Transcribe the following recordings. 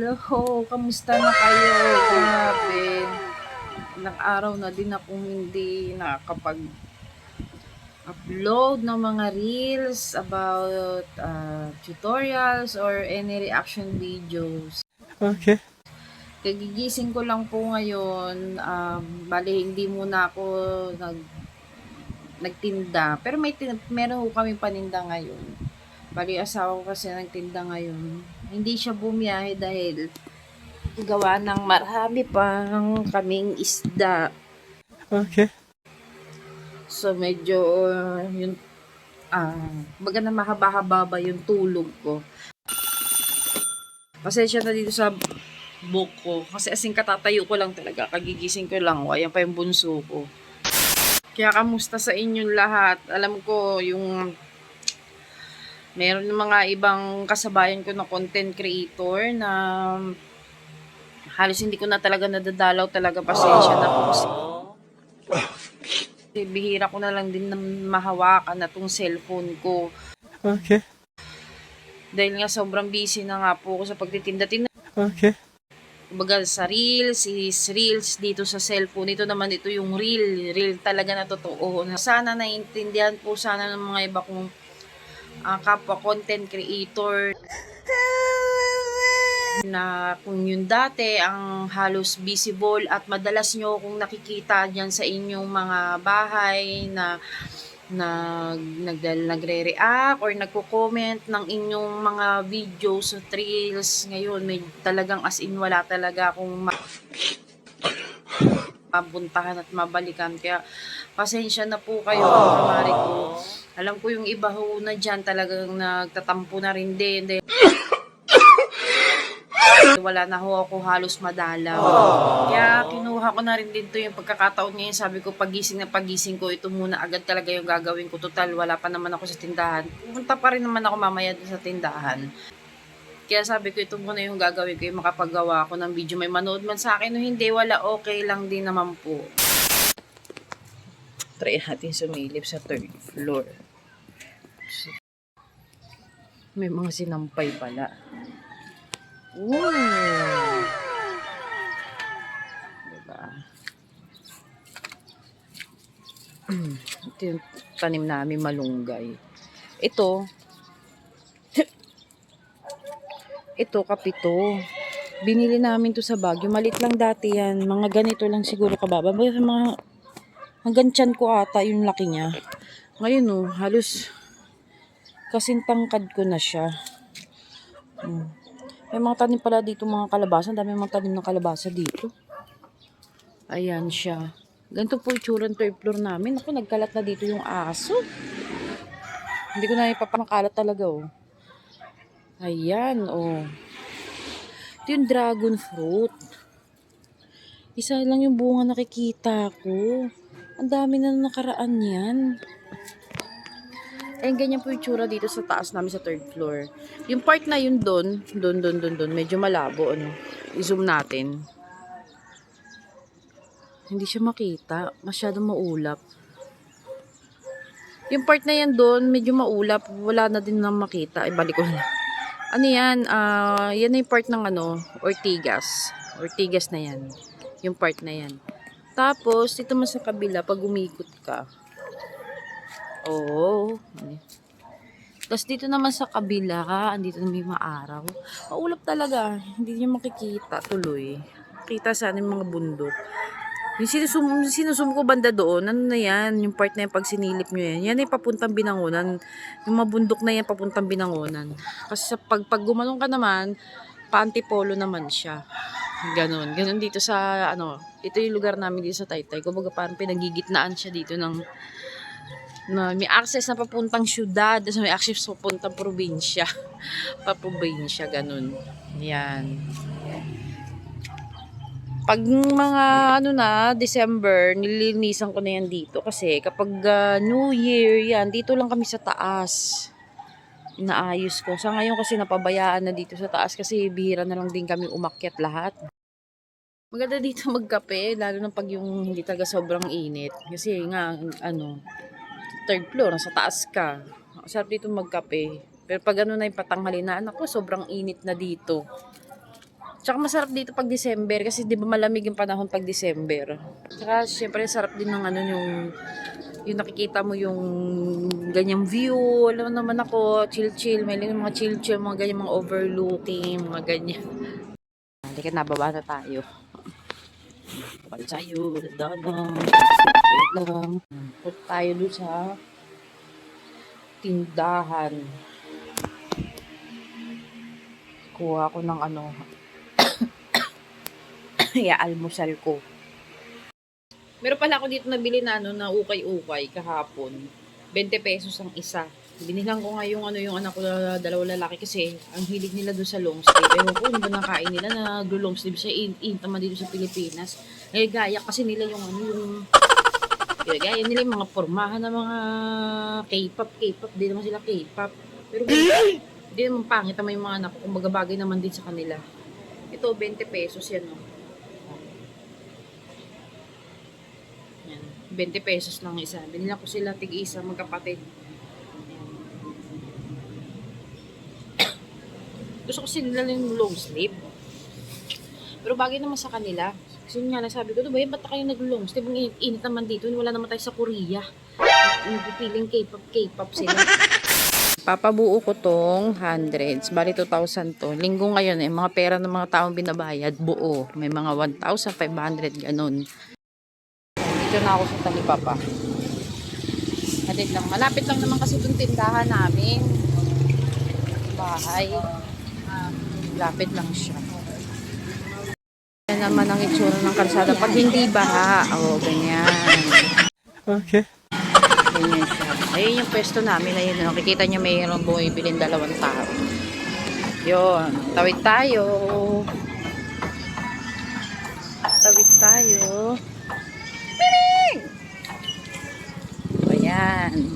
Hello, kamusta na kayo? Grabe. Ilang araw na din akong hindi nakakapag upload ng mga reels about uh, tutorials or any reaction videos. Okay. Kagigising ko lang po ngayon. Um, bali, hindi muna ako nag nagtinda. Pero may meron ko kami paninda ngayon. Bali, asawa ko kasi nagtinda ngayon. Hindi siya bumiyahe dahil gawa ng marami pang kaming isda. Okay. So, medyo uh, yung ah, baga na mahaba-haba ba yung tulog ko. Pasensya na dito sa book ko. Kasi asing katatayo ko lang talaga. Kagigising ko lang. O, ayan pa yung bunso ko. Kaya kamusta sa inyong lahat? Alam ko yung meron ng mga ibang kasabayan ko na content creator na halos hindi ko na talaga nadadalaw talaga pasensya na po kasi kasi bihira ko na lang din na mahawakan na tong cellphone ko. Okay. Dahil nga sobrang busy na nga po ako sa pagtitinda. Tin Okay. Kumbaga sa reels, is reels dito sa cellphone. Ito naman ito yung real, real talaga na totoo. Na Sana naiintindihan po sana ng mga iba kong ah, kapwa content creator. Na kung yun dati ang halos visible at madalas nyo kung nakikita dyan sa inyong mga bahay na nag, nag, nagre-react or nagko-comment ng inyong mga videos at reels ngayon may talagang as in wala talaga akong ma- mabuntahan at mabalikan kaya pasensya na po kayo mga mare ko alam ko yung iba ho na dyan talagang nagtatampo na rin din dahil wala na ho ako halos madalaw. Kaya kinuha ko na rin din to yung pagkakataon ngayon. Sabi ko, pagising na pagising ko, ito muna agad talaga yung gagawin ko. Total, wala pa naman ako sa tindahan. Pupunta pa rin naman ako mamaya sa tindahan. Kaya sabi ko, ito muna yung gagawin ko, yung makapagawa ako ng video. May manood man sa akin o hindi, wala okay lang din naman po. Try natin sumilip sa third floor. May mga sinampay pala. Ooh. Diba? Ito yung tanim namin malunggay. Ito, ito kapito. Binili namin to sa Baguio. Malit lang dati yan. Mga ganito lang siguro kababa. Mga, hanggang tiyan ko ata yung laki niya. Ngayon oh, halos kasing tangkad ko na siya. Hmm. May mga tanim pala dito mga kalabasa. Ang dami mga tanim ng kalabasa dito. Ayan siya. Ganito po itsura ng namin. Ako, nagkalat na dito yung aso. Hindi ko na ipapamakalat talaga, oh. Ayan, oh. Ito yung dragon fruit. Isa lang yung bunga nakikita ko. Ang dami na nakaraan yan. Ayun, ganyan po yung tsura dito sa taas namin sa third floor. Yung part na yun doon, doon, doon, doon, doon, medyo malabo, ano. I-zoom natin. Hindi siya makita. Masyadong maulap. Yung part na yan doon, medyo maulap. Wala na din na makita. Ibalik ko na. Ano yan? Ah, yan yung part ng ano, Ortigas. Ortigas na yan. Yung part na yan. Tapos, dito mo sa kabila, pag umikot ka. Oo. Tapos dito naman sa kabila, andito na may maaraw. Maulap talaga. Hindi niyo makikita tuloy. Kita sa yung mga bundok. Yung sinusum, sinusum ko banda doon, ano na yan, yung part na yan, pag sinilip nyo yan, yan ay papuntang binangonan. Yung mabundok na yan, papuntang binangonan. Kasi sa pag, pag gumanong ka naman, pa-antipolo naman siya. Ganon. Ganon dito sa, ano, ito yung lugar namin dito sa Taytay. Kumbaga parang pinagigitnaan siya dito ng, na may access na papuntang syudad, tapos may access papuntang probinsya. Paprobinsya, ganon. Yan pag mga ano na, December, nililinisan ko na yan dito. Kasi kapag ah, New Year, yan, dito lang kami sa taas. Inaayos ko. Sa ngayon kasi napabayaan na dito sa taas kasi bihira na lang din kami umakyat lahat. Maganda dito magkape, lalo na pag yung hindi talaga sobrang init. Kasi nga, ano, third floor, nasa taas ka. Sarap dito magkape. Pero pag ano na yung patanghalinan, ako, sobrang init na dito. Tsaka masarap dito pag December kasi di ba malamig yung panahon pag December. Tsaka syempre sarap din ng ano yung yung nakikita mo yung ganyang view. Alam mo naman ako, chill-chill. May lang mga chill-chill, mga ganyan, mga overlooking, mga ganyan. Halika na, baba na tayo. Baba tayo, dadang. Wait lang. Punta tayo doon sa tindahan. Kuha ko ng ano, i-almusal ko. Meron pala ako dito nabili na ano na ukay-ukay kahapon. 20 pesos ang isa. Binilang ko nga yung ano yung anak ko na dalawa lalaki kasi ang hilig nila doon sa long sleeve. Ewan ko ano ba nakain nila na long sleeve siya in, in naman dito sa Pilipinas. Eh gaya kasi nila yung ano yung gaya nila yung mga pormahan ng mga K-pop, K-pop, di naman sila K-pop. Pero hindi naman pangit naman yung mga anak ko, kumbaga bagay naman din sa kanila. Ito, 20 pesos yan, oh. Yan. 20 pesos lang isa. Binila ko sila tig-isa, magkapatid. Gusto ko sila yung long sleeve. Pero bagay naman sa kanila. Kasi yun nga, nasabi ko, diba, ba't kayo nag-long sleeve? Ang init, naman dito. Wala naman tayo sa Korea. Napipiling K-pop, K-pop sila. Papabuo ko tong hundreds. Bali 2,000 to. Linggo ngayon eh, mga pera ng mga taong binabayad, buo. May mga 1,500 ganun. Dito na ako sa Talipapa. Halit lang. Malapit lang naman kasi itong tindahan namin. Bahay. Lapit lang siya. Yan naman ang itsura ng kalsada. Pag hindi baha, o ganyan. Okay. Ganyan siya. Ayun yung pwesto namin. Ayun, nakikita nyo mayroong bumibiling dalawang tao. Yun. Tawid tayo. Tawid tayo. Ayan.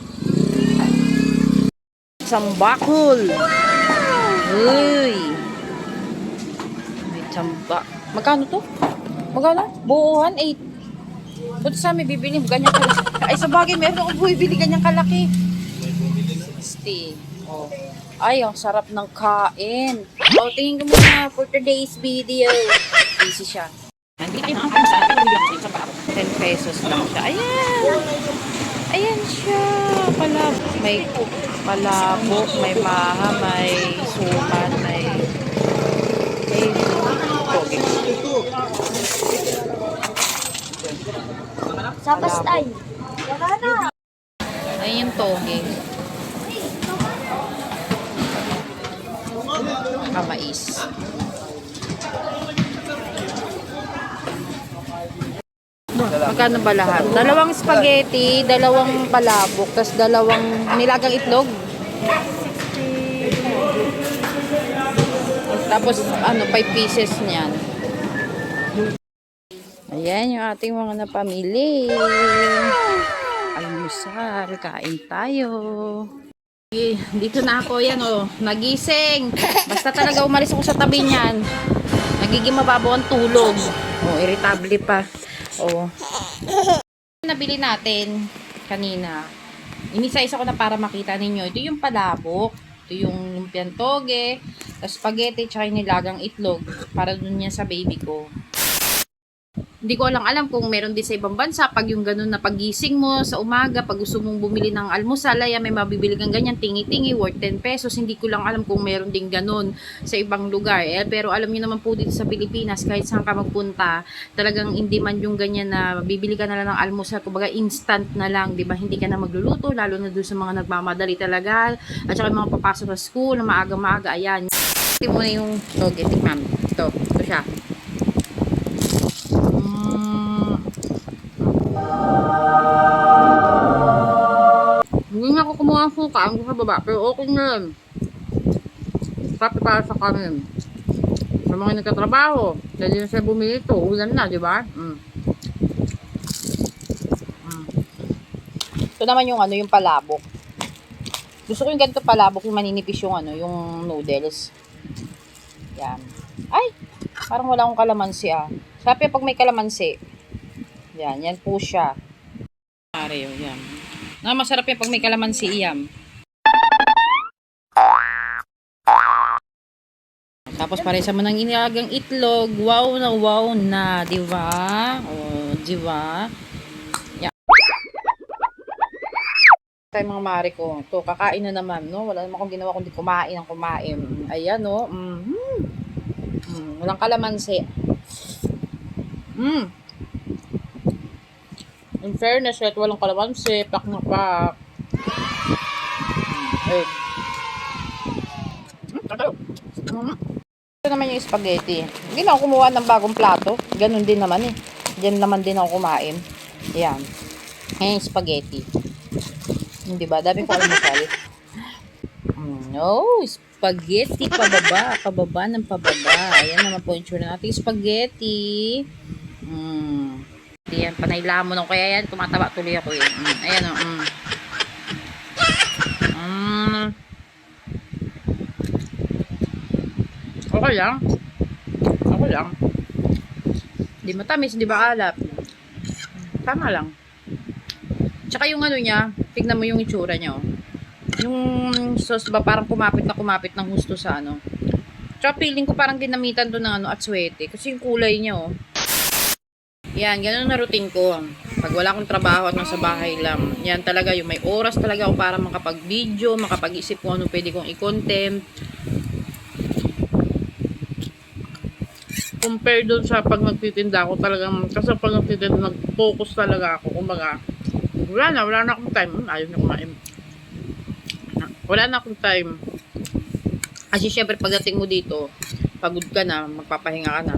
Sambakol. Uy. May tsamba. Magkano to? Magkano? Buuhan? 8. Buti sa amin, bibili mo ganyan kalaki. Ay, sa bagay, meron akong bibili ganyan kalaki. 60. Oh. Ay, ang sarap ng kain. Oh, tingin ko muna for today's video. Busy siya. Hindi kayo makakain sa 10 pesos lang siya. Ayan. Ayan siya. Palabok. May palabok, may maha, may suman, may... May... Okay. Sa pastay. Wala na. Ayun yung toge. Kamais. Magkano ba lahat? Dalawang spaghetti, dalawang palabok, tas dalawang nilagang itlog. Tapos ano, 5 pieces niyan. Ayan yung ating mga napamili. Almusal, kain tayo. Dito na ako, yan oh, nagising. Basta talaga umalis ako sa tabi niyan. Nagiging mababaw ang tulog. Oh, irritable pa. Oh. Nabili natin kanina. Inisa-isa ko na para makita ninyo. Ito yung palabok. Ito yung lumpiang toge. Spaghetti, tsaka nilagang itlog. Para dun yan sa baby ko. Hindi ko lang alam kung meron din sa ibang bansa pag yung ganun na pagising mo sa umaga, pag gusto mong bumili ng almusal, ay may mabibili kang ganyan, tingi-tingi, worth 10 pesos. Hindi ko lang alam kung meron din ganun sa ibang lugar. Eh, pero alam niyo naman po dito sa Pilipinas, kahit saan ka magpunta, talagang hindi man yung ganyan na bibili ka na lang ng almusal, kumbaga instant na lang, di ba? Hindi ka na magluluto, lalo na doon sa mga nagmamadali talaga, at saka yung mga papasok sa school, na maaga-maaga, ayan. Tingnan mo na yung toge, tikman. Ito, ito siya. Suka, ang sa baba, pero okay na yan. Sapi para sa kanin. Sa mga nagkatrabaho, dahil na siya bumili ito, ulan na, di ba? Mm. Mm. Ito naman yung ano, yung palabok. Gusto ko yung ganito palabok, yung maninipis yung ano, yung noodles. Yan. Ay! Parang wala akong kalamansi ah. Sabi pag may kalamansi. Yan, yan po siya. Pare, yan. Na masarap yan pag may kalamansi iyam. Tapos paresa mo ng inilagang itlog. Wow na wow na, di ba? O, di ba? Yan. Tayo mga mare ko. To, kakain na naman, no? Wala naman akong ginawa kundi kumain ang kumain. Ayan, no? Mm-hmm. Mm, walang kalamansi. Mm. In fairness, kahit walang kalamansi, pak na pak. Mm, eh. Mm, tagalo. Mm. Ito naman yung spaghetti. Hindi na ako kumuha ng bagong plato. Ganun din naman eh. Diyan naman din ako kumain. Yan. Ngayon yung spaghetti. Hindi ba? Dami ko almusal. Mm, No, spaghetti pababa. Pababa ng pababa. Ayan naman po yung tsura natin. Spaghetti. Mm. Yan, panay lamon ako. Kaya yan, tumataba tuloy ako eh. Mm. Ayan o. Mm. Mm. Okay lang. Okay lang. Di matamis, di ba alat? Tama lang. Tsaka yung ano niya, tignan mo yung itsura niya, oh. Yung sauce ba, parang kumapit na kumapit ng gusto sa ano. Tsaka feeling ko parang ginamitan to ng ano, atswete. Kasi yung kulay niya, oh. Yan, ganun na routine ko. Pag wala akong trabaho at nasa bahay lang. Yan talaga, yung may oras talaga ako para makapag-video, makapag-isip kung ano pwede kong i-content. Compare doon sa pag nagtitinda ako talagang kasi pag nagtitinda nag-focus talaga ako. Kumbaga wala na wala na akong time. Ayaw na kumain. Wala na akong time. Kasi syempre pagdating mo dito pagod ka na magpapahinga ka na.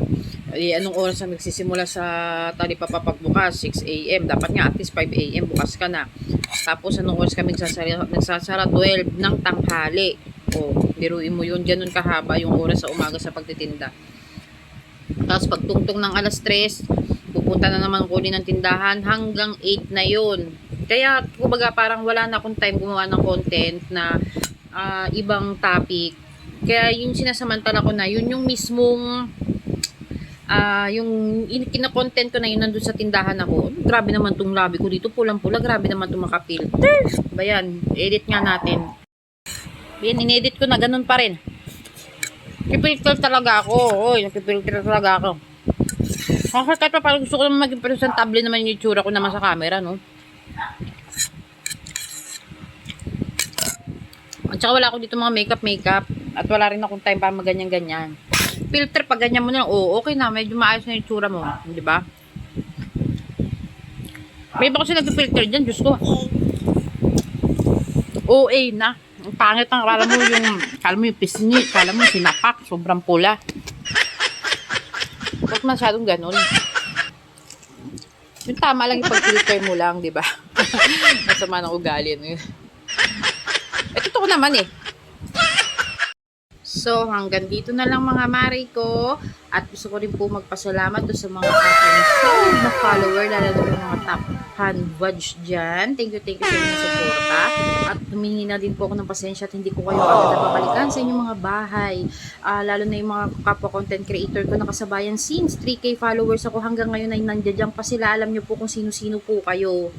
Eh, anong oras na nagsisimula sa talipapa pagbukas 6 a.m. dapat nga at least 5 a.m. bukas ka na. Tapos anong oras kami nagsasara, nagsasara? 12 ng tanghali. O biruin mo yun. Ganun kahaba yung oras sa umaga sa pagtitinda tapos pagtungtong ng alas 3, pupunta na naman kunin ng tindahan hanggang 8 na yun. Kaya, kumbaga parang wala na akong time gumawa ng content na ah, ibang topic. Kaya yung sinasamantala ko na, yun yung mismong ah yung in- kina-content ko na yun nandun sa tindahan ako. Grabe naman tong labi ko dito, pulang-pula, grabe naman tong makapilter. Ba yan, edit nga natin. Yan, inedit ko na, ganun pa rin. Nakipilter talaga ako. Oy, nakipilter talaga ako. Kasi kahit pa parang gusto ko naman maging presentable naman yung itsura ko naman sa camera, no? At saka wala ako dito mga makeup makeup. At wala rin akong time para maganyan-ganyan. Filter, pag ganyan mo na, oo, okay na. Medyo maayos na yung itsura mo. Di ba? May iba kasi nag-filter dyan, Diyos ko. OA na. Ang pangit ang kala mo yung, kala mo yung pisngi, kala mo sinapak, sobrang pula. Huwag masyadong ganun. Yung tama lang yung pag-filter mo lang, di ba? Masama ng ugali. No? Eh, totoo naman eh. So, hanggang dito na lang mga mare ko. At gusto ko rin po magpasalamat doon sa mga aking solid na follower, lalo na mga top fan watch dyan. Thank you, thank you sa inyong suporta. At humingi na din po ako ng pasensya at hindi ko kayo agad napabalikan sa inyong mga bahay. Ah, lalo na yung mga kapwa content creator ko nakasabayan since 3K followers ako hanggang ngayon ay nandiyan pa sila. Alam niyo po kung sino-sino po kayo.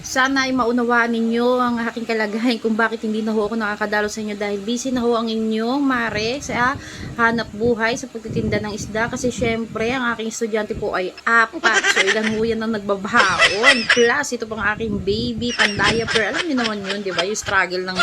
Sana ay maunawaan ninyo ang aking kalagayan kung bakit hindi na ho ako nakakadalo sa inyo dahil busy na ho ang inyong mare sa hanap buhay sa pagtitinda ng isda. Kasi syempre ang aking estudyante po ay apat. So ilan ho yan ang nagbabaon. Plus ito pang aking baby pan-diaper alam niyo naman yun di ba? Yung struggle ng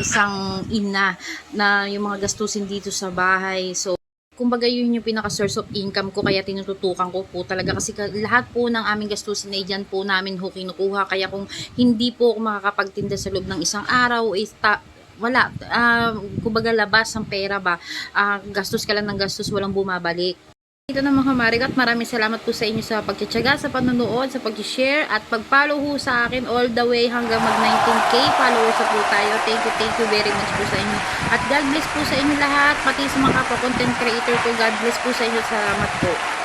isang ina na yung mga gastusin dito sa bahay. So kumbaga yun yung pinaka source of income ko kaya tinututukan ko po talaga. Kasi ka- lahat po ng aming gastusin ay dyan po namin ho kinukuha. Kaya kung hindi po ako makakapagtinda sa loob ng isang araw is ta- wala. Ah, kumbaga labas ang pera ba? Ah, gastos ka lang ng gastos walang bumabalik ito na mga marigat, maraming salamat po sa inyo sa pagtsatsaga, sa panonood, sa pag-share, at pag-follow ho sa akin all the way hanggang mag 19k followers po tayo. Thank you, thank you very much po sa inyo. At God bless po sa inyo lahat, pati sa mga kapwa content creator ko, God bless po sa inyo. Salamat po.